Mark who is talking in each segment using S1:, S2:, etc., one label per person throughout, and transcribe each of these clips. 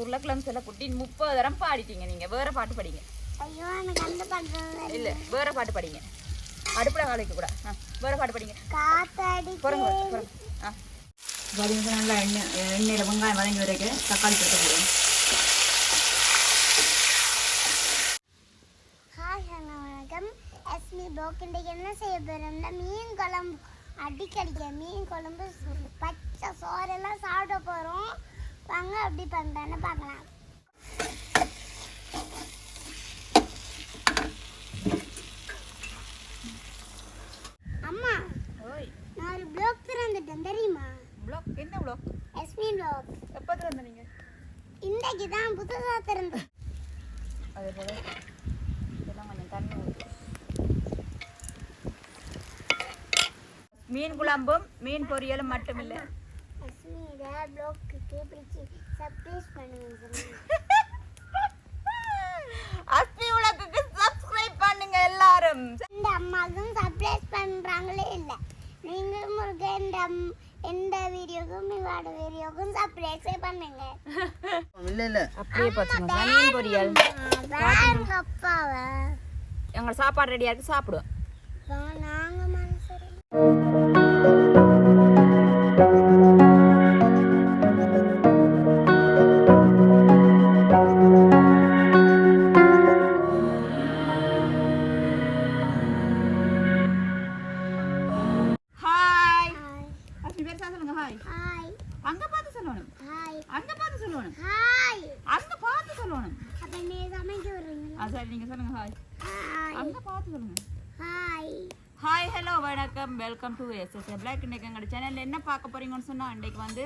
S1: உருளைக்கிழங்கு சொல்ல குட்டி முப்பது தரம் பாடிட்டீங்க நீங்க. வேற பாட்டு படிங்க. இல்ல. வேற பாட்டு படிங்க. அடுப்புல காலைக்கு கூட. வேற பாட்டு படிங்க. பார்த்தீங்கன்னா நல்லா எண்ணெய் எண்ணெயில் வெங்காயம் வதங்கி வரைக்கும் தக்காளி போட்டு போடுவோம்
S2: எஸ்மி ப்ளோக் இன்றைக்கு என்ன செய்ய போகிறோம்னா மீன் குழம்பு. அடிக்கடிக்க மீன் குழம்பு பச்சை சோறெல்லாம் சாப்பிட போகிறோம் வாங்க அப்படி பண்ணுறேன்னு பார்க்கலாம். அம்மா நான் ஒரு ப்ளோக் திறந்துட்டேன் தெரியுமா?
S1: ப்ளாக் என்ன ப்ளாக்
S2: எஸ்மி ப்ளோக்
S1: எப்போ திறந்த நீங்கள்
S2: இன்றைக்கு தான் புதுசாக திறந்து.
S1: அதே போல். இதெல்லாம் கொஞ்சம் தண்ணி ஊற்றி மீன் குழம்பும் மீன் பொரியலும் மட்டும் அஸ்மி உலகுக்கு சப்ஸ்கிரைப் பண்ணுங்க எல்லாரும்.
S2: இந்த அம்மாவுக்கும் சர்ப்ரைஸ் பண்ணுறாங்களே இல்லை. நீங்களும் ஒரு எந்த அம்- எந்த வீடியோக்கும் இவாட வீடியோக்கும் சர்ப்ரைஸே பண்ணுங்க.
S3: இல்ல இல்ல.
S1: அப்படியே பார்த்துங்க மீன் பொரியல்.
S2: வேறுங்க அப்பாவை?
S1: எங்க சாப்பாடு ரெடியாக இருக்கு சாப்பிடுவோம்.
S2: நாங்கள் மனசு
S1: அங்க பார்த்து சொல்லணும்.
S2: ஹாய்
S1: அங்க பார்த்து சொல்லணும்.
S2: அப்போ நீ சமைக்க
S1: ஆ சரி நீங்க சொல்லுங்க ஹாய் அங்க பார்த்து சொல்லுங்க.
S2: ஹாய்
S1: ஹாய் ஹலோ வணக்கம். வெல்கம் டு எஸ்எஸ்ஏ பிளாக் இன்றைக்கு எங்களோட சேனலில் என்ன பார்க்க போறீங்கன்னு சொன்னால் இன்றைக்கு வந்து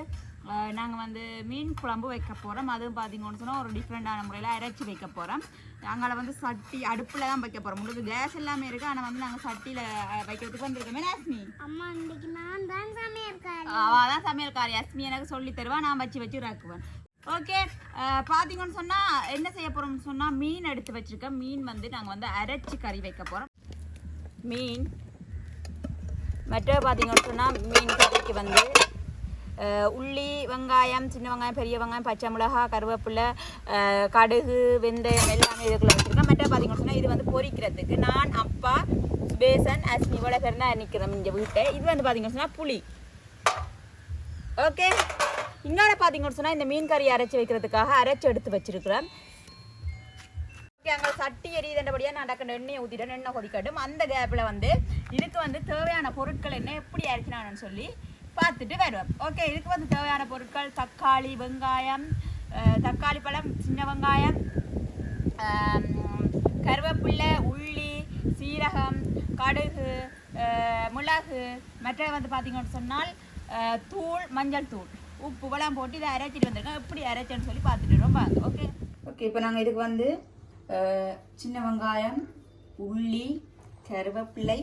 S1: நாங்கள் வந்து மீன் குழம்பு வைக்க போகிறோம் அதுவும் பார்த்தீங்கன்னு சொன்னால் ஒரு டிஃப்ரெண்டான முறையில் அரைச்சி வைக்க போகிறோம் நாங்கள் வந்து சட்டி அடுப்பில் தான் வைக்க போகிறோம் உங்களுக்கு கேஸ் எல்லாமே இருக்குது ஆனால் வந்து நாங்கள் சட்டியில் வைக்கிறதுக்கு வந்திருக்கோமே அஸ்மி
S2: அம்மா இன்னைக்கு நான் தான் சமையற்காரி
S1: அவள் தான் சமையல்காரி அஸ்மி எனக்கு சொல்லி தருவா. நான் வச்சு வச்சு ராக்குவேன் ஓகே பார்த்தீங்கன்னு சொன்னால் என்ன செய்ய போகிறோம்னு சொன்னால் மீன் எடுத்து வச்சுருக்கேன். மீன் வந்து நாங்கள் வந்து அரைச்சி கறி வைக்க போகிறோம் மீன் மற்ற பார்த்தீங்கன்னு சொன்னால் மீன் கறிக்கு வந்து உள்ளி வெங்காயம் சின்ன வெங்காயம் பெரிய வெங்காயம் பச்சை மிளகா கருவேப்பிலை கடுகு வெந்தயம் எல்லாமே இதுக்குள்ள வச்சுருக்கேன் மற்ற பார்த்தீங்கன்னு சொன்னால் இது வந்து பொரிக்கிறதுக்கு நான் அப்பா பேசன் அஸ்மி இவ்வளோ பேர் தான் நிற்கிறோம் இந்த வீட்டை. இது வந்து பார்த்தீங்கன்னு சொன்னால் புளி. ஓகே? இன்னொன்று பார்த்தீங்கன்னு சொன்னால் இந்த மீன் கறி அரைச்சி வைக்கிறதுக்காக அரைச்சி எடுத்து வச்சிருக்கிறேன் அங்கே சட்டி எரியுதுன்றபடியாக நான் டக்குனு எண்ணெயை ஊற்றிட்டேன் எண்ணெய் கொதிக்கட்டும் அந்த கேப்பில் வந்து இதுக்கு வந்து தேவையான பொருட்கள் என்ன எப்படி அரைச்சினான்னு சொல்லி பார்த்துட்டு வருவேன் ஓகே இதுக்கு வந்து தேவையான பொருட்கள் தக்காளி வெங்காயம் தக்காளி பழம் சின்ன வெங்காயம் கருவேப்பிள்ளை உள்ளி சீரகம் கடுகு மிளகு மற்ற வந்து பார்த்தீங்கன்னு சொன்னால் தூள் மஞ்சள் தூள் உப்பு போட்டு இதை அரைச்சிட்டு வந்திருக்கேன் எப்படி அரைச்சேன்னு சொல்லி பார்த்துட்டு ரொம்ப ஓகே ஓகே இப்போ நாங்கள் இதுக்கு வந்து சின்ன வெங்காயம் உள்ளி கருவேப்பிள்ளை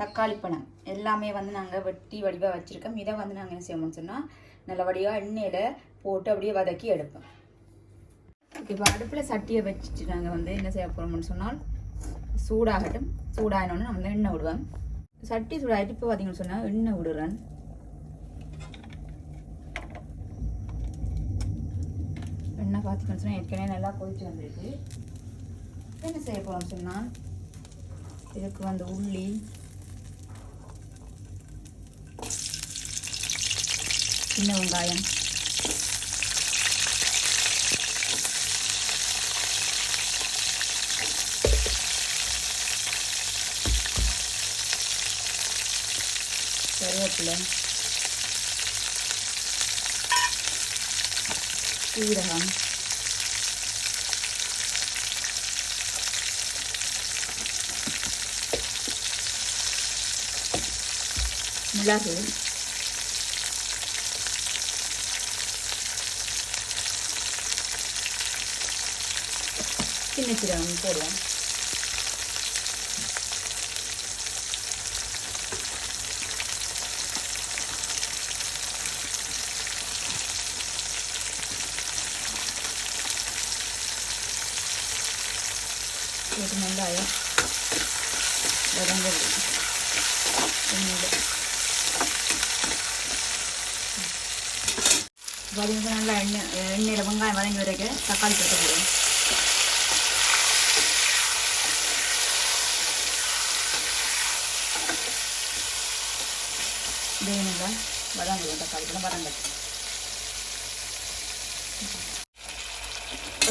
S1: தக்காளி பழம். எல்லாமே வந்து நாங்கள் வெட்டி வடிவாக வச்சுருக்கோம். இதை வந்து நாங்கள் என்ன செய்வோம்னு சொன்னால் நல்லபடியாக எண்ணெயில் போட்டு அப்படியே வதக்கி எடுப்போம். இப்போ அடுப்பில் சட்டியை வச்சுட்டு நாங்கள் வந்து என்ன செய்ய போகிறோம்னு சொன்னால் சூடாகட்டும். சூடாகினோன்னு நம்ம வந்து எண்ணெய் விடுவேன் சட்டி சூடாகிட்டு இப்போ பார்த்தீங்கன்னு சொன்னால் எண்ணெய் விடுறேன். எண்ணெய் பார்த்தீங்கன்னு சொன்னால் ஏற்கனவே நல்லா கொதிச்சு வந்திருக்கு. என்ன செய்ய போகிறோம்னு சொன்னால்? இதுக்கு வந்து உள்ளி. சின்ன வெங்காயம். கருவேப்பிலை. சீரகம். மிளகு சின்ன சீரகம் போடுவோம் ஒரு வெங்காயம் வதங்க விடுவோம் எண்ணெயில் பார்த்தீங்கன்னா நல்லா எண்ணெய் எண்ணெயில் வெங்காயம் தக்காளி போட்டு போடுவோம் வேணுங்க வதங்குவோம் தக்காளி வதங்கட்டும்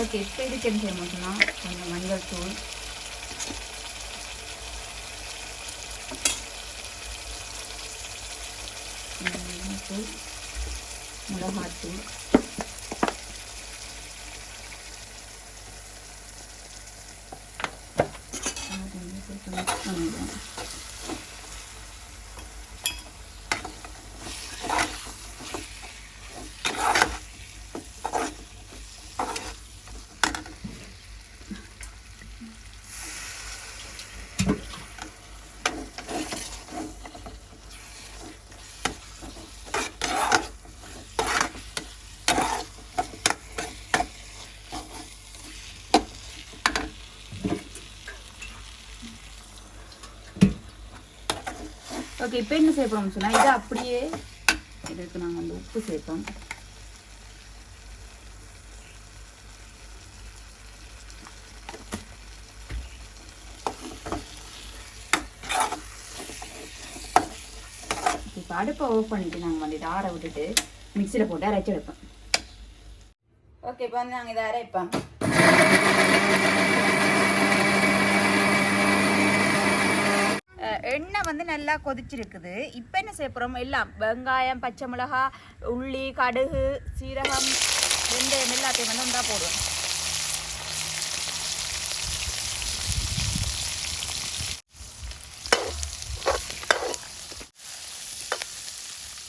S1: ஓகே இப்போ இதுக்கு என்ன செய்யணும்னா கொஞ்சம் மஞ்சள் தூள் மஞ்சள் தூள் மிளகாத்தூள் அது வந்து கொஞ்சம் mix பண்ணிடுவோம். ஓகே இப்போ என்ன செய்ய சொன்னால் இதை அப்படியே இதுக்கு நாங்கள் வந்து உப்பு சேர்ப்போம். இப்போ அடுப்பை ஆஃப் பண்ணிட்டு நாங்கள் வந்து இதை ஆற விட்டுட்டு மிக்சியில் போட்டு அரைச்சி எடுப்போம் ஓகே இப்போ வந்து நாங்கள் இதை அரைப்போம். எண்ணெய் வந்து நல்லா கொதிச்சிருக்குது. இப்போ என்ன செய்ய போகிறோம் எல்லாம் வெங்காயம் பச்சை மிளகா உள்ளி கடுகு சீரகம் வெந்தயம் எல்லாத்தையும் வந்து உண்டா போடுவோம்.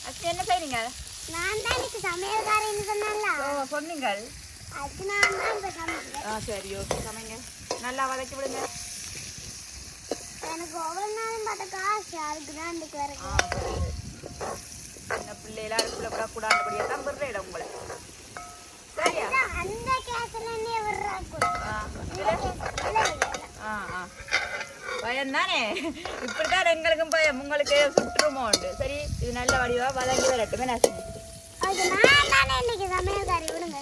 S1: அது என்ன செய்றீங்க?
S2: நான் தான் இன்னைக்கு சமையல்காரன்னு சொன்னேன்ல.
S1: ஓ சொன்னீங்கள்.
S2: அதுக்கு நான் தான் இப்போ சமைக்கிறேன்
S1: ஆ சரி ஓகே சமைங்க. நல்லா வதக்கி விடுங்க.
S2: எனக்கு ஒவ்வொரு நாளும் பார்த்த காசு? அதுக்கு தான் இன்னைக்கு வர
S1: சின்ன பிள்ளைலாம் அடுப்பில் விடக்கூடாதுபடியாக தான் விடுறேன் உங்களை. சரியா?
S2: அந்த கேஸ்ல விடுறா கூட
S1: ஆ ஆ பயம் தானே இப்படித்தான் எங்களுக்கும் பயம். உங்களுக்கு சுற்றுமோ உண்டு. சரி இது நல்ல வடிவா வதங்கி வரட்டுமே நான்
S2: இன்னைக்கு சமையல்காரி விடுங்க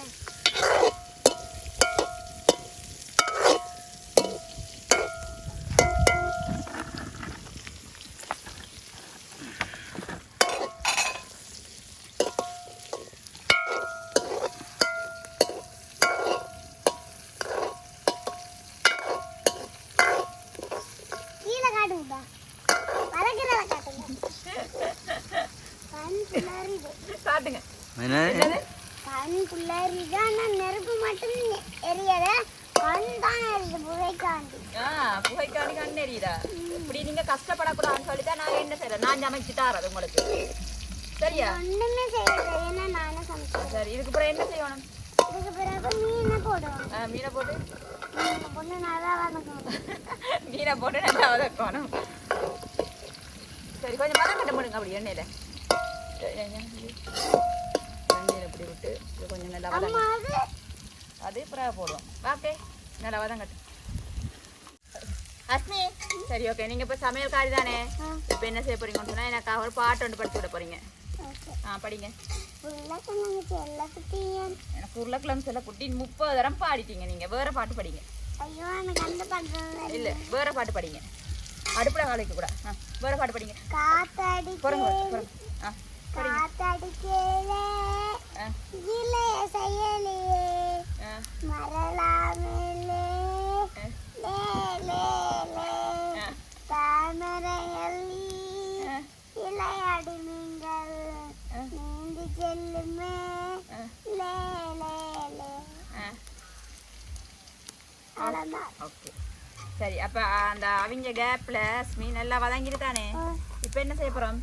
S2: கீழே காட்டுங்கப்பா வதக்கிறத காட்டுங்க கண் புள்ளரிது
S1: காட்டுங்க
S3: என்ன
S2: கண் புள்ளரிது ஆனா நெருப்பு மட்டும் எரியல கண் புகைக்காண்டி.
S1: கண்ணு எரியுதா இப்படி நீங்க கஷ்டப்படக்கூடாதுன்னு சொல்லி தான் நான் என்ன செய்யறேன் நான் சமைச்சு தாரது உங்களுக்கு. சரியா?
S2: ஒண்ணுமே செய்ய ஏன்னா நானும் சமைச்சேன்
S1: சரி இதுக்கு அப்புறம் என்ன செய்யணும்
S2: இதுக்கு பிறகு மீனை போடுவோம்
S1: ஆ, மீனை போட்டு
S2: மீனை போட்டு நல்லா வதக்கணும்
S1: மீனை போட்டு நல்லா வதக்கணும் சரி கொஞ்சம் மதம் கட்ட போடுங்க அப்படி எண்ணெயில எண்ணெயில் இப்படி விட்டு இது கொஞ்சம் நல்லா வதங்க
S2: அம்மா அது
S1: அது அப்புறம் போடுவோம் ஓகே நல்லா வதங்கட்டும் அஸ்மி சரி ஓகே நீங்கள் இப்போ சமையல்காரி தானே. இப்போ என்ன செய்ய போறீங்கன்னு சொன்னால் எனக்காக ஒரு பாட்டு ஒன்று படிச்சு விட போறீங்க. ஆ படிங்க. எனக்கு உருளைக்கிழங்கு சொல்ல குட்டி முப்பது தரம் பாடிட்டீங்க நீங்கள் வேற பாட்டு படிங்க. இல்லை. வேற பாட்டு படிங்க. அடுப்பில் காலைக்கு கூட. ஆ வேற பாட்டு படிங்க.
S2: காத்தடிக்கே
S1: போறங்க ஆ
S2: காத்தடிக்கேலே
S1: ஆ.
S2: இளைய செயலியே.
S1: ஆ. ஓகே. சரி அப்போ அந்த அவிஞ்ச கேப்பில் ஸ்மீ நல்லா வதங்கிட்டு தானே இப்போ என்ன செய்ய போகிறோம்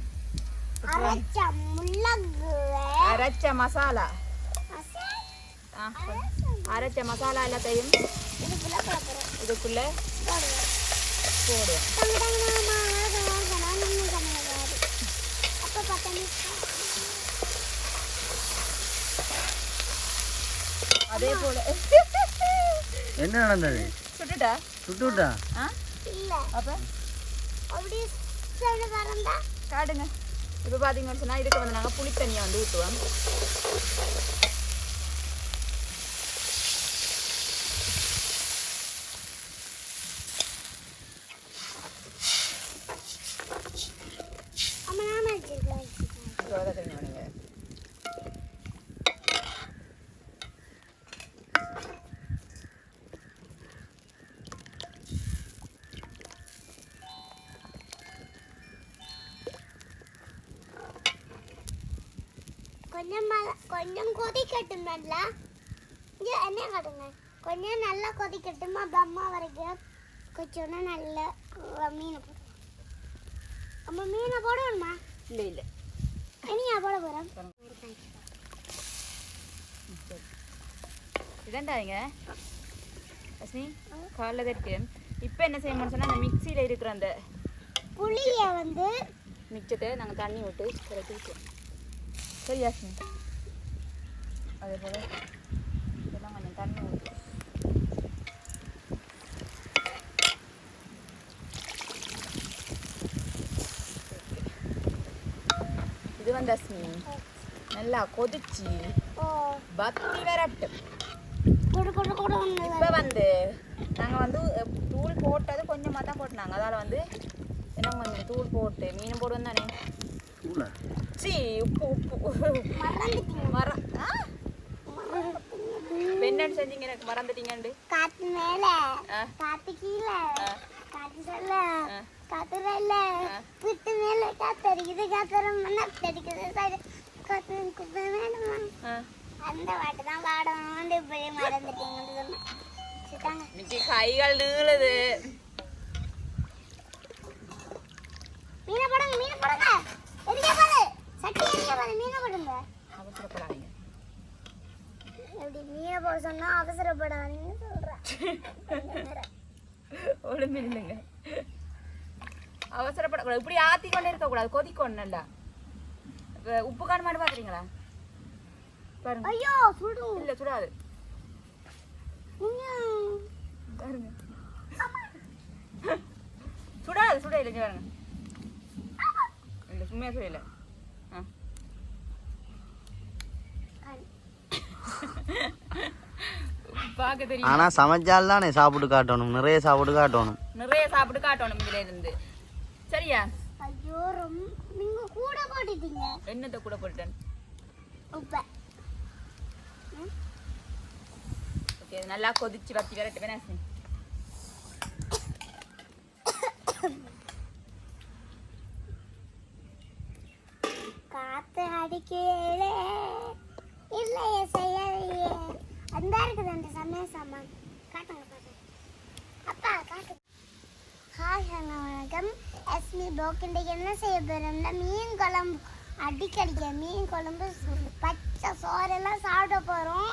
S2: அரைச்ச
S1: மசாலா. அரைச்ச மசாலா எல்லாத்தையும்
S2: இதுக்குள்ளே போடுவோம்
S1: போடுவோம்
S2: தங்க தங்க மாமா அழகா நம்ம சமையல் அப்போ பத்து நிமிஷம்
S1: அதே போல்.
S3: என்ன நடந்தது?
S1: சுட்டுட்டா?
S3: சுட்டு விட்டா
S1: ஆ?
S2: இல்லை.
S1: அப்போ?
S2: அப்படியே
S1: காட்டுங்க இப்போ பார்த்தீங்கன்னு சொன்னால் இதுக்கு வந்து நாங்கள் புளி தண்ணியை வந்து ஊற்றுவோம்
S2: அம்மா நாம வச்சிருக்கேன்
S1: சோத தண்ணி வேணுங்க
S2: கொஞ்சம் கொஞ்சம் கொதிக்கட்டும் நல்லா இங்க என்ன காட்டுங்க? கொஞ்சம் நல்லா கொதிக்கட்டும் அம்மா வரைக்கும் கொஞ்சோன்னா நல்ல மீனை போடுவோம் அம்மா மீனை போடணுமா?
S1: இல்லை இல்லை.
S2: இனியா போட போகிறோம்
S1: இதாண்டாங்க அஸ்மி காலைல இருக்கு. இப்போ என்ன செய்யணும்னு சொன்னால் அந்த மிக்சியில் இருக்கிற அந்த
S2: புளியை வந்து
S1: மிச்சத்தை நாங்கள் தண்ணி விட்டு கரைச்சி சரி அஸ்மி அதே போல் இதெல்லாம் கொஞ்சம் தண்ணி ஊற்றி இது வந்து அஸ்மி நல்லா கொதிச்சு
S2: ஓ
S1: பத்தி விரட்டும்
S2: கொடு கொடு கொடு
S1: இப்போ வந்து நாங்கள் வந்து தூள் போட்டது கொஞ்சமாக தான் போட்டுனாங்க அதால் வந்து என்ன கொஞ்சம் தூள் போட்டு மீன் போடுவோம் தானே சி உப்பு உப்பு. மரம் என்னன்னு செஞ்சீங்க எனக்கு மறந்துட்டீங்கண்டு
S2: காத்து மேல. காத்து கீழே. காத்து சொல்ல
S1: ஆ.
S2: காத்து மேல. விட்டு மேல காத்தடிக்குது காத்தரம் அடிக்குது காத்து குப்பை வேணுமா அந்த பாட்டு தான் பாடணும்னு இப்படி மறந்துட்டீங்கன்னு
S1: இன்னைக்கு கைகள் நீளுது.
S2: மீனை போடுங்க மீனை போடுங்க. எரிக்க பாரு?
S1: அவசரப்படாதீங்க.
S2: எப்படி மீனை போட சொன்னா அவசரப்படாதீங்கன்னு சொல்றேன்
S1: ஒழுங்கு இல்லைங்க. அவசரப்படக்கூடாது. இப்படி ஆத்தி கொண்டே இருக்கக்கூடாது. கொதிக்கணும் நல்லா உப்பு காணுமான்னு பார்க்குறீங்களா பாருங்க.
S2: ஐயோ சுடும்
S1: இல்லை சுடாது. பாருங்க. சுடாது சுட இல்லைங்க பாருங்க. இல்லை சும்மையாக சுடல ஆ பார்க்க தெரியும்
S3: ஆனா சமைச்சால் தானே சாப்பிட்டு காட்டணும். நிறைய சாப்பிட்டு காட்டணும்.
S1: நிறைய சாப்பிட்டு காட்டணும் இதுல இருந்து. சரியா?
S2: ஐயோ ரொம்ப நீங்க கூட போட்டுட்டீங்க.
S1: என்னத்தை கூட போட்டேன்
S2: உப்ப.
S1: ஓகே நல்லா கொதிச்சு வத்தி விரட்டு வேணா
S2: காத்து அடிக்கலே. இல்லையே செய்யலையே அந்த இருக்குது அந்த சமய சாமான். காட்டுங்க பாருங்க அப்பா காட்டு. ஹாய் ஹலோ வணக்கம். எஸ்மி போக்கிண்டைக்கு என்ன செய்ய போகிறோம்னா மீன் குழம்பு. அடிக்கடிக்க மீன் குழம்பு பச்சை சோறெல்லாம் சாப்பிட போகிறோம்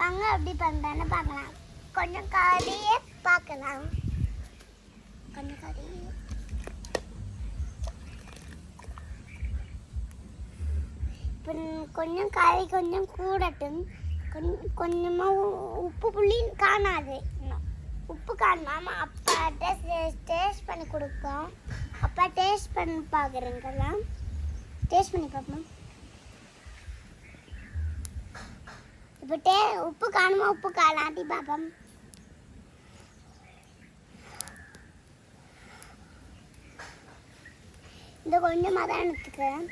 S2: வாங்க அப்படி பண்ணுறேன்னு பார்க்கலாம். கொஞ்சம் கறியே பார்க்கலாம். கொஞ்சம் கறி இப்போ கொஞ்சம் கறி கொஞ்சம் கூடட்டும். கொஞ்சம் கொஞ்சமாக உப்பு புள்ளி காணாது. உப்பு காணாம அப்பா டேஸ்ட் டேஸ்ட் பண்ணி கொடுப்போம். அப்பா டேஸ்ட் பண்ணி பார்க்குறேங்கலாம் டேஸ்ட் பண்ணி பார்ப்போம் இப்போ டே உப்பு காணுமா? உப்பு காணாட்டி பார்ப்போம் இந்த கொஞ்சமாக தான் எடுத்துக்கிறேன்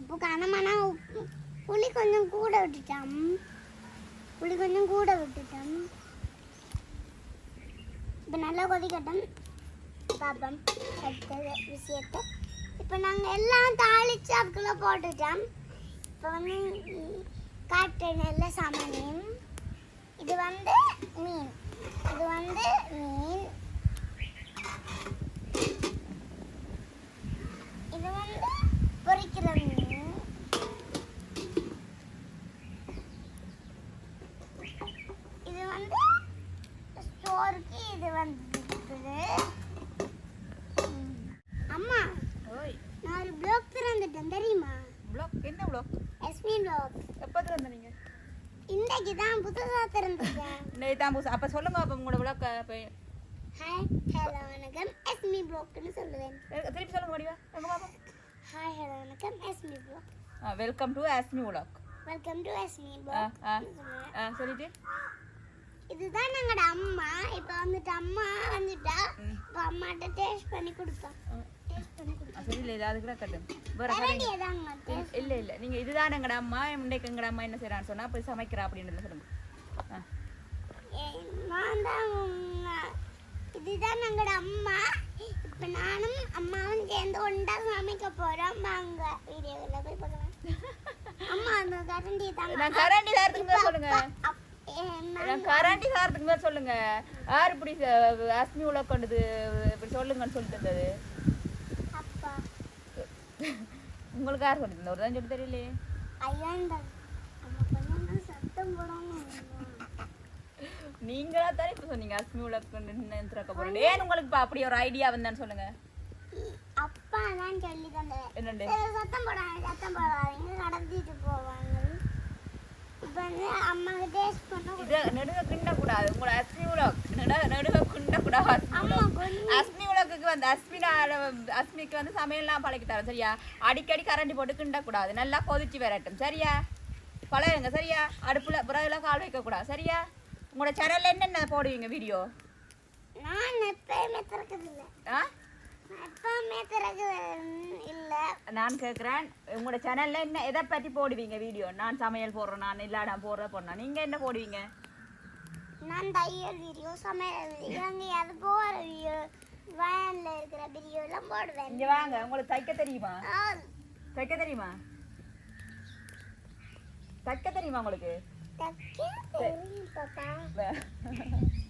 S2: உப்பு கனமானா உப்பு புளி கொஞ்சம் கூட விட்டுட்டோம் புளி கொஞ்சம் கூட விட்டுட்டோம் இப்போ நல்லா கொதிக்கட்டும். பார்ப்போம் அடுத்த விஷயத்தை. இப்போ நாங்கள் எல்லாம் தாளித்து அதுக்குள்ளே போட்டுட்டோம். இப்போ வந்து காட்டு நல்ல எல்லா சாமானையும் இது வந்து மீன். இது வந்து மீன் இது வந்து பொரிக்கிற மீன் இது வந்து ஸ்டோருக்கு இது வந்து இருக்குது ம். அம்மா
S1: ஓய்.
S2: நான் ஒரு ப்ளாக் திறந்துட்டேன் தெரியுமா?
S1: ப்ளாக் என்ன ப்ளாக்
S2: எஸ்மி ப்ளாக்
S1: எப்போ திறந்த நீங்க
S2: இன்றைக்கு தான் புதுசாக திறந்துருக்கேன்
S1: இன்னைக்கு தான் புதுசு அப்போ சொல்லுங்க அப்போ உங்களோட இப்போ
S2: ஹாய் ஹலோ வணக்கம். எஸ்மி ப்ளாக்னு சொல்லுவேன்.
S1: திருப்பி சொல்லுங்க வடிவா. பாப்போம்
S2: ஹாய் ஹலோ வணக்கம். Esmi blog
S1: welcome to Asmi உலக்
S2: welcome to எஸ்மி blog
S1: சொல்லிட்டு.
S2: இதுதான் எங்களோட அம்மா. இப்போ வந்துட்டு அம்மா வந்துட்டா. இப்போ அம்மாட்ட டேஸ்ட் பண்ணி கொடுப்போம்.
S1: இல்லை இது அதுக்கு தான் கட்டு வேற
S2: கரண்டி எதாங்க
S1: இல்ல- இல்ல இல்ல. நீங்க இதுதான் எங்கட அம்மா இன்னைக்கு எங்கட அம்மா என்ன செய்யறான்னு சொன்னா போய் சமைக்கிறா அப்படின்னு சொல்லுங்க.
S2: நான் தான் இதுதான் எங்களோட அம்மா. இப்போ நானும் அம்மாவும் சேர்ந்து ஒன்றா சமைக்க போறோம். வாங்க வீடியோவில் போய் பார்க்கலாம். அம்மா அந்த கரண்டி தாங்க
S1: நான் கரண்டி மேல கரண்டி சாரத்துக்கு மேல சொல்லுங்க. யார் இப்படி அஸ்மி உள்ள கொண்டது? இப்படி சொல்லுங்கன்னு சொல்லி தந்தது
S2: அப்பா.
S1: உங்களுக்கு யார் சொல்லி தந்தது ஒரு தான் சொல்லி தெரியலையே. நீங்களா தானே இப்ப சொன்னீங்க அஸ்மி உள்ள கொண்டு திறக்க போறேன் ஏன் உங்களுக்கு அப்படி ஒரு ஐடியா வந்தான்னு சொல்லுங்க.
S2: அப்பா தான் சொல்லி தந்தது.
S1: என்னண்டு?
S2: சத்தம் போடாதீங்க கடத்திட்டு போவாங்க இப்போ வந்து அம்மாவுக்கு டேஸ்ட் பண்ண
S1: இது நெடுக கிண்டக்கூடாது உங்களோட அஸ்மி உலக் நெடு நெடுக கிண்டக்கூடாது அஸ்மி
S2: அம்மா
S1: உலக்.
S2: கொஞ்சம்
S1: அஸ்மி உலகுக்கு வந்து அஸ்மினா அஸ்மிக்கு வந்து சமையல்லாம் பழக்கி தரேன் சரியா? அடிக்கடி கரண்டி போட்டு கிண்டக்கூடாது நல்லா கொதிச்சு வரட்டும். சரியா? பழகுங்க சரியா? அடுப்புல பிறகுல கால் வைக்கக்கூடாது சரியா? உங்களோட சேனல்ல என்னென்ன போடுவீங்க வீடியோ
S2: நான் எப்பயுமே திறக்கிறது
S1: ஆ?
S2: நான்
S1: கேட்குறேன் உங்களோட சேனல்ல என்ன எதை பற்றி போடுவீங்க வீடியோ நான் சமையல் போடுறேன் நான் இல்லாடா போடுறேன் போடுறேன் நீங்க என்ன போடுவீங்க?
S2: நான் தையல் வீடியோ சமையல் வீடியோ அங்கே அது போகிற வீடியோ வேனில் இருக்கிற வீடியோ எல்லாம் போடுவேன்.
S1: இங்க வாங்க உங்களுக்கு தைக்க தெரியுமா? தைக்க தெரியுமா? தைக்க தெரியுமா உங்களுக்கு?
S2: தைக்க தெரியும் பாப்பா.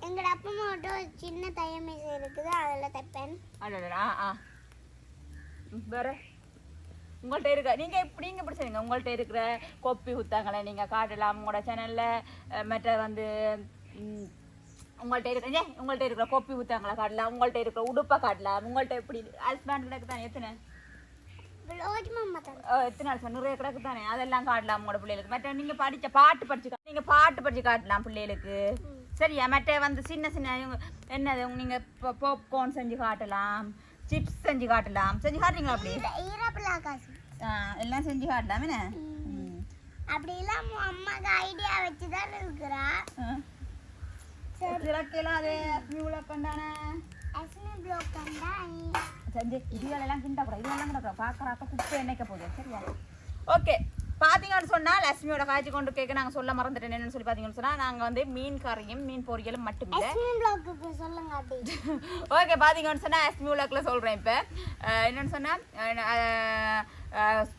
S2: எங்களோட அப்பா மட்டும் ஒரு சின்ன தைய மீசை இருக்குது அதில் தைப்பேன்.
S1: ஆ வேற? உங்கள்கிட்ட இருக்க? நீங்க இப்படி நீங்க இப்படி செய்யுங்க உங்கள்கிட்ட இருக்கிற கொப்பி குத்தாங்களை நீங்க காட்டலாம் உங்களோட சேனல்ல மற்ற வந்து உங்கள்கிட்ட இருக்கிற ஏன் உங்கள்கிட்ட இருக்கிற கொப்பி குத்தாங்களை காட்டலாம் உங்கள்கிட்ட இருக்கிற உடுப்பை காட்டலாம் உங்கள்கிட்ட இப்படி ஹஸ்பண்ட் கிடக்கு தானே. எத்தனை எத்தனை வருஷம் நிறைய கிடக்கு தானே அதெல்லாம் காட்டலாம் உங்களோட பிள்ளைகளுக்கு. மற்ற நீங்க படிச்ச பாட்டு படிச்சு கா- நீங்க பாட்டு படிச்சு காட்டலாம் பிள்ளைகளுக்கு. சரியா? மற்ற வந்து சின்ன சின்ன இவங்க என்னது நீங்க பாப்கார்ன் செஞ்சு காட்டலாம் சிப்ஸ் செஞ்சு காட்டலாம். செஞ்சு காட்டுறீங்களா அப்படி? எல்லாம் செஞ்சு காட்டலாம் என்ன? ம்.
S2: அப்படி எல்லாம் அம்மாக்கு ஐடியா வச்சு தான் இருக்கிறா.
S1: கொண்டானே.
S2: கண்டா
S1: செஞ்சு இதுகளெல்லாம் கிண்டக்கூடாது. இதெல்லாம் கிடக்கூடாது பார்க்குறாக்க குப்பை என்னைக்க போகுது. சரியா? ஓகே. பார்த்தீங்கன்னு சொன்னால் லட்சுமியோட காய்ச்சி கொண்டு கேட்க நாங்கள் சொல்ல மறந்துட்டேன். என்னன்னு சொல்லி பார்த்தீங்கன்னு சொன்னால் நாங்கள் வந்து மீன் கறியும் மீன் பொரியலும் மட்டுமில்லை ஓகே பார்த்தீங்கன்னு சொன்னால் அஸ்மி உலகில் சொல்கிறேன் இப்போ. என்னன்னு சொன்னால்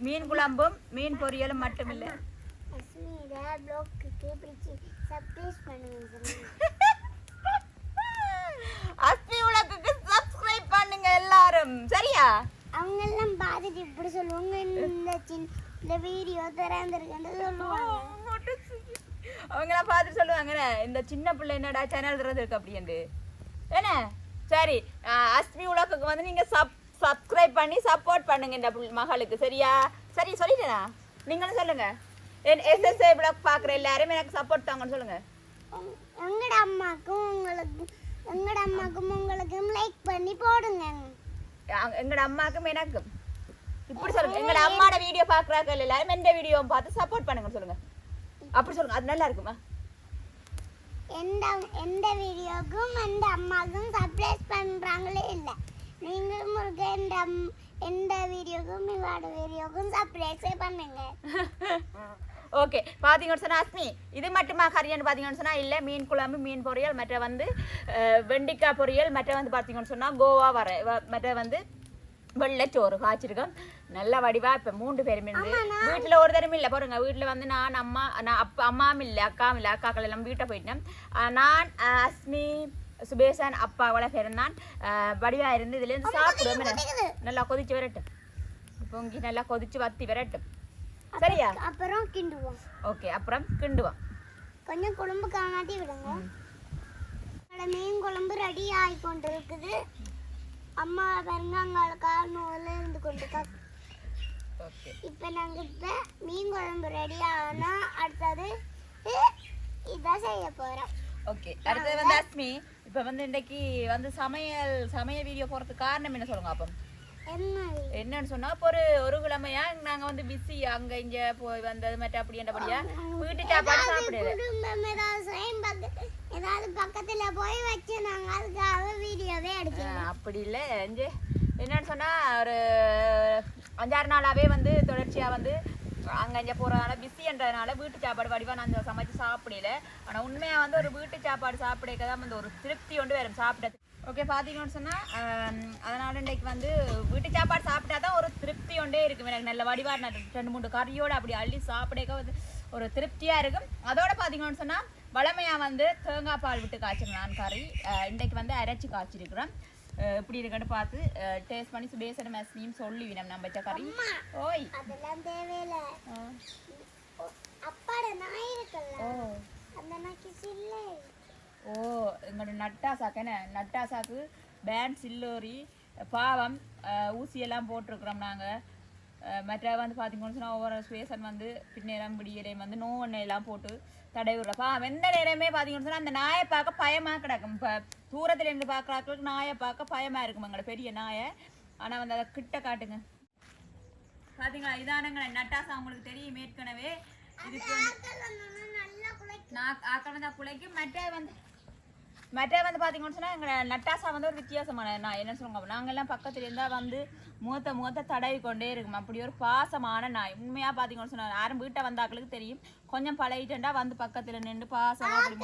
S1: மீன் குழம்பும் மீன் பொரியலும் மட்டுமில்லை
S2: அஸ்மி
S1: உலகுக்கு சப்ஸ்கிரைப் பண்ணுங்க எல்லாரும். சரியா?
S2: அவங்க எல்லாம் பார்த்துட்டு இப்படி சொல்லுவாங்க இந்த சின்ன இந்த வீடியோ திறந்துருக்குன்னு சொல்லுவாங்க.
S1: அவங்களாம் பார்த்துட்டு சொல்லுவாங்க என்ன, இந்த சின்ன பிள்ளை என்னடா சேனல் திறந்துருக்கு அப்படின்ட்டு என்ன? சரி அஸ்மி உலகுக்கு வந்து நீங்க சப் சப்ஸ்கிரைப் பண்ணி சப்போர்ட் பண்ணுங்க இந்த மகளுக்கு சரியா? சரி சொல்லிட்டேனா? நீங்களும் சொல்லுங்க. என் எஸ்எஸ்ஏ பிளாக் பார்க்குற எல்லாரும் எனக்கு சப்போர்ட் தாங்கன்னு சொல்லுங்க.
S2: எங்கட அம்மாக்கும் உங்களுக்கு எங்கட அம்மாக்கும் உங்களுக்கும் லைக் பண்ணி போடுங்க.
S1: எங்கட அம்மாக்கும் எனக்கும். இப்படி சொல்லுங்க. எங்கட அம்மாட வீடியோ பார்க்குறாங்க எல்லாரும் எந்த வீடியோ பார்த்து சப்போர்ட் பண்ணுங்க சொல்லுங்க. அப்படி சொல்லுங்க. அது நல்லா இருக்குமா?
S2: எந்த எந்த வீடியோக்கும் எந்த அம்மாவுக்கும் சர்ப்ரைஸ் பண்ணுறாங்களே இல்லை. நீங்களும் ஒரு எந்த வீடியோக்கும் இவாட வீடியோக்கும் சர்ப்ரைஸே பண்ணுங்க.
S1: ஓகே பார்த்தீங்கன்னு சொன்னா அஸ்மி இது மட்டுமா கறியான்னு பார்த்தீங்கன்னு சொன்னா இல்லை மீன் குழம்பு மீன் பொரியல் மற்ற வந்து வெண்டைக்காய் பொரியல் மற்ற வந்து பார்த்தீங்கன்னு சொன்னா கோவா வர மற்ற வந்து வெள்ளைச்சோறு காய்ச்சிருக்கோம். நல்ல வடிவா இப்போ மூன்று பேரும் இருந்து வீட்டில் ஒரு தரம் இல்லை. பாருங்க வீட்டில் வந்து நான் அம்மா நான் அப்பா அம்மாவும் இல்லை அக்காவும் இல்லை. அக்காக்கள் எல்லாம் வீட்டை போயிட்டேன். நான் அஸ்மி சுபேசன் அப்பாவோட பிறந்தான் வடிவா இருந்து இதுலேருந்து சாப்பிடுவோம். என்ன? நல்லா கொதிச்சு வரட்டும். பொங்கி நல்லா கொதிச்சு வத்தி வரட்டும். சரியா?
S2: அப்புறம் கிண்டுவோம்.
S1: ஓகே. அப்புறம் கிண்டுவோம்.
S2: கொஞ்சம் குழம்பு காணாட்டி விடுங்க. மீன் குழம்பு ரெடி ஆகி கொண்டு இருக்குது அம்மா பாருங்க அங்காளுக்கா நூலில் இருந்து கொண்டு
S1: ஓகே
S2: இப்போ நாங்கள் இப்போ மீன் குழம்பு ரெடி ஆனா அடுத்தது இதான் செய்ய போகிறோம்
S1: ஓகே அடுத்தது வந்து அஸ்மி இப்போ வந்து இன்னைக்கு வந்து சமையல் சமையல் வீடியோ போறதுக்கு காரணம் என்ன சொல்லுங்க அப்போ? என்னன்னு சொன்னா ஒரு ஒரு கிழமையா நாங்க வந்து பிஸி அங்க இங்க போய் வந்தது மட்டும் அப்படின்றபடியா வீட்டு சாப்பாடு
S2: குடும்பம் ஏதாவது பக்கத்துல போய் வச்சு நாங்க அதுக்காக வீடியோவே எடுக்கிறோம்
S1: அப்படி இல்லை என்னன்னு சொன்னா ஒரு அஞ்சாறு நாளாவே வந்து தொடர்ச்சியா வந்து அங்க இங்க போறதுனால பிஸின்றதுனால வீட்டு சாப்பாடு வடிவா நான் சமைச்சு சாப்பிடல. ஆனா உண்மையா வந்து ஒரு வீட்டு சாப்பாடு சாப்பிடக்க தான் வந்து ஒரு திருப்தி கொண்டு வரும். சாப்பிட ஓகே பார்த்தீங்கன்னு சொன்னா ஆம், அதனால இன்னைக்கு வந்து வீட்டு சாப்பாடு சாப்பிட்டா தான் ஒரு திருப்தி கொண்டே இருக்கும். எனக்கு நல்ல வடிவா நான் ரெண்டு மூணு கறியோட அப்படி அள்ளி சாப்பிடக்க வந்து ஒரு திருப்தியா இருக்கும். அதோட பார்த்தீங்கன்னு சொன்னா வளமையா வந்து தேங்காய் பால் விட்டு காய்ச்சிருக்கேன் நான் கறி. ஆஹ் இன்னைக்கு வந்து அரைச்சி காய்ச்சிருக்கிறேன் அஹ் எப்படி இருக்குன்னு பார்த்து டேஸ்ட் பண்ணி சுபேசன மேஸ்னியும் சொல்லுவினம் நம்ம வச்ச கறி. ஓய்.
S2: அதெல்லாம் தேவையில்ல. அப்பாட நாய் இருக்குல்ல.
S1: ஓ.
S2: அந்த நாய்க்கு சில்லை.
S1: ஓ எங்களோட நட்டாசாக்கு என்ன? நட்டாசாக்கு பேண்ட் சில்லோரி பாவம் ஊசியெல்லாம் போட்டிருக்கிறோம் நாங்கள் மற்ற வந்து பார்த்தீங்கன்னு சொன்னால் ஒவ்வொரு ஸ்பேசன் வந்து பின்னேரம் விடியலையும் வந்து நோ எல்லாம் போட்டு தடவி விடுறோம். பாவம் எந்த நேரமே பார்த்தீங்கன்னு சொன்னால் அந்த நாயை பார்க்க பயமாக கிடக்கும். இப்போ தூரத்துல இருந்து பார்க்குறாக்களுக்கு நாயை பார்க்க பயமாக இருக்கும். எங்களோட பெரிய நாயை. ஆனால் வந்து அதை கிட்ட காட்டுங்க. பார்த்தீங்களா இதானங்க நட்டாசா உங்களுக்கு தெரியும் ஏற்கனவே. இதுக்கு வந்து நான் ஆக்கள் வந்து குலைக்கும். மற்ற வந்து மற்ற வந்து பார்த்தீங்கன்னு சொன்னால் எங்கள் நட்டாசா வந்து ஒரு வித்தியாசமான நான் என்ன சொல்லுங்க நாங்கள் எல்லாம் பக்கத்துல இருந்தால் வந்து முகத்தை முகத்தை தடவி கொண்டே இருக்கும். அப்படி ஒரு பாசமான நாய் உண்மையாக பார்த்தீங்கன்னு சொன்னால் யாரும் வீட்டை வந்தாக்களுக்கு தெரியும். கொஞ்சம் பழகிட்டேன்டா வந்து பக்கத்தில் நின்று பாசமா அப்படி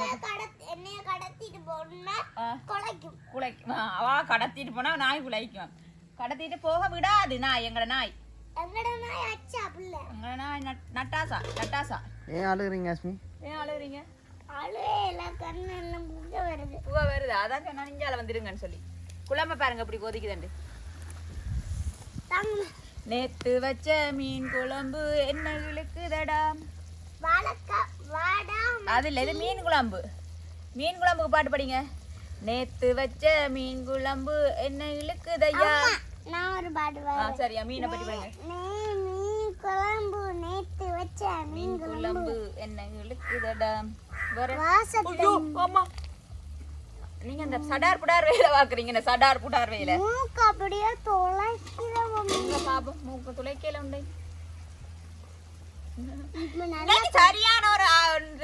S2: குலைக்கும்.
S1: அவா கடத்திட்டு போனால் நாய் குலைக்கும். கடத்திட்டு போக விடாது நாய் எங்களோட நாய்.
S2: எங்கட நாய் அச்சா புள்ள.
S1: எங்களோட நாய் நட்- நட்டாசா நட்டாசா.
S3: ஏன் அழுகுறீங்க அஸ்மி?
S1: ஏன் அழுகுறீங்க?
S2: புக வருது.
S1: அதான் சொன்னா நெஞ்சால வந்துருங்கன்னு சொல்லி. குழம்பு பாருங்க இப்படி கொதிக்குதுண்டு. நேத்து வச்ச மீன் குழம்பு என்ன இழுக்குதடா?
S2: வாடா
S1: அதுல இது மீன் குழம்பு. மீன் குழம்புக்கு பாட்டு படிங்க. நேத்து வச்ச மீன் குழம்பு என்ன இழுக்குதையா?
S2: நான் ஒரு பாட்டு
S1: சரியா மீனை பற்றி படிங்க
S2: நீ மீன் குழம்பு நேத்து வச்ச மீன்
S1: குழம்பு. என்ன இழுக்குதடா? ஆமா. நீங்க இந்த சடார் புடார் வேலை பாக்குறீங்க இந்த சடார் புடார் வேலை.
S2: மூக்கு அப்படியே
S1: உங்க பாபம் மூக்கு துளைக்கையில உண்டை. சரியான ஒரு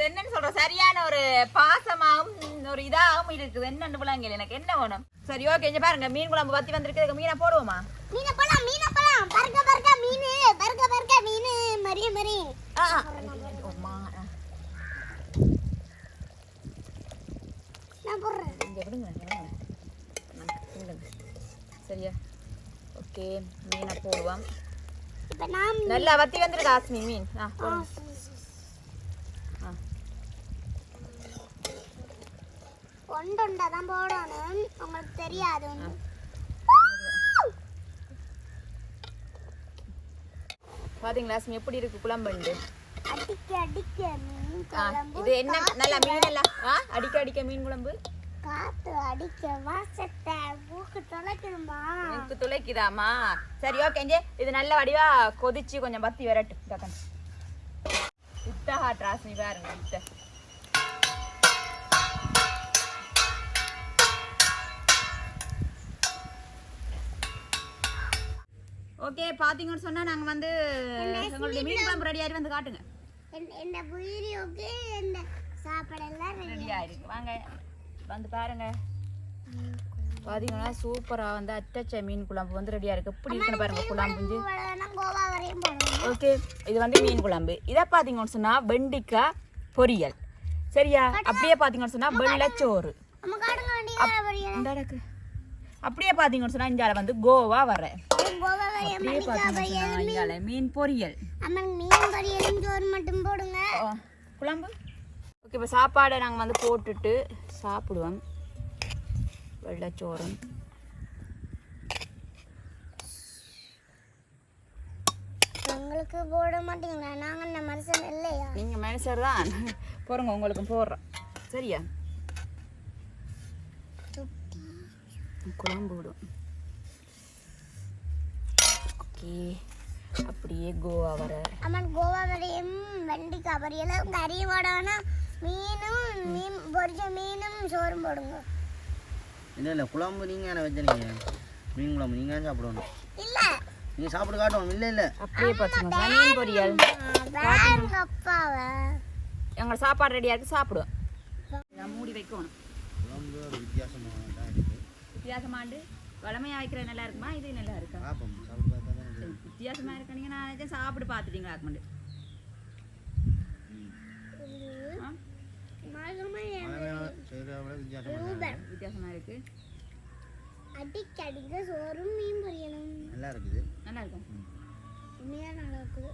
S1: என்னன்னு சொல்ற சரியான ஒரு பாசமாவும் ஒரு இதாகவும் இருக்குது. என்னன்னு விளங்கல எனக்கு என்ன வேணும்? சரி ஓகே இங்க பாருங்க மீன் குழம்பு பத்தி வந்திருக்கு மீனை போடுவோமா?
S2: மீன போலாம் மீன போலாம் பறக்க பறக்க மீன் பறக்க பறக்க மீன். மரிய மரி
S1: ஆ, ஆ. அம்மா, ஆ.
S2: நான் போடுறேன்.
S1: இங்க விடுங்க விடுங்க. ம், விடுங்க. சரியா? ஓகே மீனை போடுவோம்.
S2: இப்ப நான்
S1: நல்லா வத்தி வந்திருக்கு ஆஸ்மி மீன். ஆ
S2: ஒண்டொண்டா தான் போடணும். உங்களுக்கு தெரியாது ஒன்று.
S1: பாத்தீங்களா ஆஸ்மி எப்படி இருக்கு குழம்புண்டு
S2: அடிக்க அடிக்க மீன்
S1: ஆ,
S2: குழம்பு
S1: இது என்ன? நல்லா மீன் எல்லாம் ஆ அடிக்க அடிக்க மீன் குழம்பு.
S2: காத்து அடிக்க வாசத்தை மூக்கு தொலைக்கணுமா
S1: எனக்கு துளைக்குதாமா சரி ஓகே இது நல்ல வடிவா கொதிச்சு கொஞ்சம் பத்தி வரட்டும் டக்கன் இத்தா ராசினி பாருங்க இத்த. ஓகே பாத்தீங்கன்னு சொன்னா நாங்க வந்து எங்களுடைய மீன் குழம்பு ரெடி ஆகி வந்து காட்டுங்க.
S2: இந்த- வீடியோக்கு இந்த சாப்பாடெல்லாம் ready.
S1: ரெடி ஆயிருக்கு. வாங்க வந்து பாருங்க. பாத்தீங்கன்னா சூப்பரா வந்து அட்டச்ச மீன் குழம்பு வந்து ரெடியா இருக்கு. எப்படி இருக்குன்னு பாருங்க குழம்பு ஓகே இது வந்து மீன் குழம்பு. இதை பார்த்தீங்கன்னு சொன்னா வெண்டிக்காய் பொரியல். சரியா? அப்படியே பார்த்தீங்கன்னு சொன்னா வெள்ளச்சோறு அப்படியே பார்த்தீங்கன்னு சொன்னா இங்கால வந்து கோவா வரேன் அப்படியே பார்த்தீங்கன்னு மீன். பொரியல்.
S2: மீன் பொரியலும் சோறு மட்டும் போடுங்க.
S1: குழம்பு? ஓகே இப்போ சாப்பாடை நாங்கள் வந்து போட்டுட்டு சாப்பிடுவோம். வெள்ளச்சோறும்.
S2: உங்களுக்கு போட மாட்டீங்களா? நாங்க இந்த மனுஷன் இல்லையா
S1: நீங்கள் மனுஷர் தான். போடுங்க உங்களுக்கும் போடுறோம் சரியா? குழம்பு விடும். ஓகே அப்படியே கோவா வர.
S2: அம்மன் கோவா வரையும் வெண்டிக்காய் பொரியலும் கறி போடணும் மீனும் மீன் பொரிச்ச மீனும் சோறும் போடுங்க.
S3: இல்லை இல்லை குழம்பு நீங்கள் என்ன வச்சனீங்க? மீன் குழம்பு நீங்கள் சாப்பிடணும்.
S2: இல்ல.
S3: நீங்கள் சாப்பிட்டு காட்டணும் இல்லை இல்லை.
S1: அப்படியே பச்சுங்க மீன் பொரியல்.
S2: அப்பாவை.
S1: எங்களை சாப்பாடு ரெடியாக இருக்கு சாப்பிடுவோம். நான் மூடி வைக்கணும்.
S3: குழம்பு வித்தியாசமாக இருக்குது
S1: வித்தியாசமாண்டு. வளமையாக வைக்கிற நல்லா இருக்குமா? இது நல்லா இருக்கா?
S3: பார்ப்போம் சாப்பிட்டு பார்த்தா தான்
S1: சரி, வித்தியாசமா இருக்கீங்க நான் நினைச்சேன் சாப்பிட்டு பார்த்துட்டீங்களா
S3: வித்தியாசமாக
S1: வித்தியாசமா இருக்கு.
S2: அடிக்கடிக்க சோறும் மீன் பொரியலும்.
S3: நல்லா இருக்குது.
S1: நல்லா இருக்கும்
S2: உண்மையா நல்லா இருக்குது.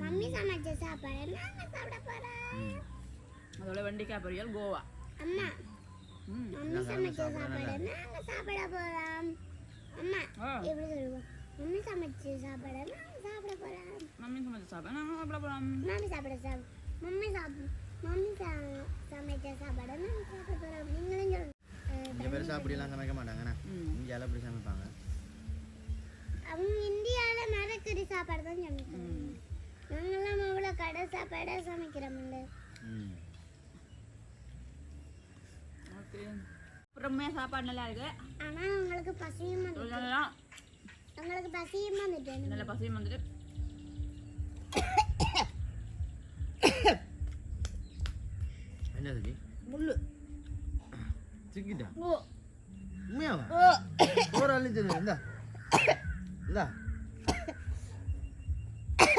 S2: மம்மி சமைச்ச சாப்பாடு நாங்க சாப்பிட போறோம்
S1: அதோட வெண்டைக்காய் பொரியல் கோவா.
S2: அம்மா மம்மி சமைச்ச சாப்பாடு நாங்க சாப்பிட போறோம்? அம்மா. எப்படி சொல்லுவோம்? மம்மி சமைச்ச சாப்பாடு நாங்க சாப்பிட போறோம்
S1: மம்மி சமைச்சு சாப்பிட நாங்கள் சாப்பிட போகிறோம்
S2: மம்மி சாப்பிட சாப்பிட மம்மி சாப்பிட மம்மி சமைச்ச சாப்பாடு நாங்க சாப்பிட போறோம். நீங்களும் சொல்லுங்க
S3: இங்கே பெருசாக அப்படிலாம் சமைக்க மாட்டாங்கண்ணா இந்தியாவில் அப்படி சமைப்பாங்க.
S2: அவங்க இந்தியாவில மரக்கறி சாப்பாடு தான் சமைப்பாங்க.
S1: ம்.
S2: நாங்கெல்லாம் அவ்வளோ கடை சாப்பாடா சமைக்கிறோம்ல
S3: ம்.
S1: ஓகே. அப்புறமே சாப்பாடு நல்லா இருக்கு.
S2: ஆனா உங்களுக்கு பசியும் உங்களுக்கு பசியும் வந்துட்டு
S1: நல்ல பசியும் வந்துட்டு.
S3: என்ன சரி
S1: முள்ளு
S3: சிக்கிட்டா?
S1: ஓ.
S3: உண்மையாவா?
S1: ஓ.
S3: ஒரு அள்ளி தருவேன் இந்தா இந்தா.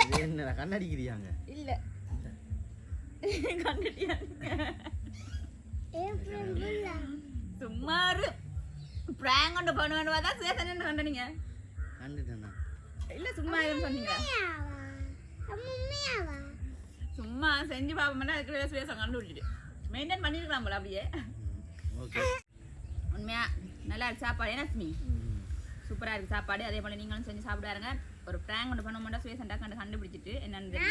S3: இது என்னடா கண்ணடிக்கிறியாங்க
S1: இல்லை.
S2: இல்ல?
S1: சும்மாரு ப்ராங்க் கொண்டு பண்ணுவேன்னு பார்த்தா சேசன் கண்டனீங்க?
S3: கண்டுட்டேண்ணா
S1: இல்லை சும்மா எதுவும் சொன்னீங்க? சும்மா செஞ்சு பார்ப்போம்னா அதுக்கு சுவேசம் கண்டுபிடிச்சிட்டு மெயின்டைன் பண்ணிருக்கலாம் போல அப்படியே.
S3: ஓகே.
S1: உண்மையா? நல்லா இருக்கு சாப்பாடு. என்ன ஸ்மி சூப்பரா இருக்கு சாப்பாடு. அதே போல நீங்களும் செஞ்சு சாப்பிடாருங்க ஒரு ப்ராங்க் ஒன்று பண்ண மாட்டா சுவேசண்டா கண்டு கண்டுபிடிச்சிட்டு என்னன்னு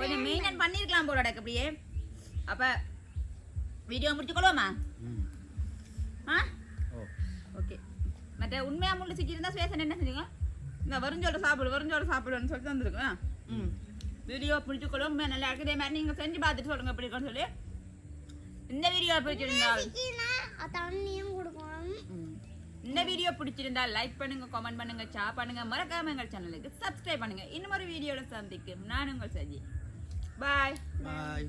S1: கொஞ்சம் மெயின்டைன் பண்ணிருக்கலாம் போல டக்கு அப்படியே. அப்ப வீடியோ முடிச்சுக்கொள்வோமா ஆ?
S3: ஓ.
S1: ஓகே. மற்ற உண்மையா முள்ளு சிக்கியிருந்தா சுவேசன் என்ன செஞ்சீங்க? இந்த வருஞ்சோட சாப்பிடு வருஞ்சோட சாப்பிடுன்னு சொல்லி தந்துருக்கேன் ம். வீடியோ பிடிச்சிக்கொள்ளும் உண்மையா நல்லா இருக்கு இதே மாதிரி நீங்க செஞ்சு பார்த்துட்டு சொல்லுங்க எப்படி இருக்குன்னு சொல்லி. இந்த வீடியோ பிடிச்சிருந்தால்
S2: சிக்கினா தண்ணியும் கொடுக்கணும்
S1: ம். இந்த வீடியோ பிடிச்சிருந்தா லைக் பண்ணுங்க கமெண்ட் பண்ணுங்க ஷேர் பண்ணுங்க. மறக்காம எங்கள் சேனலுக்கு சப்ஸ்கிரைப் பண்ணுங்க. இன்னும் ஒரு வீடியோல சந்திக்கும். நான் உங்கள் சஜி. பாய்
S3: பாய்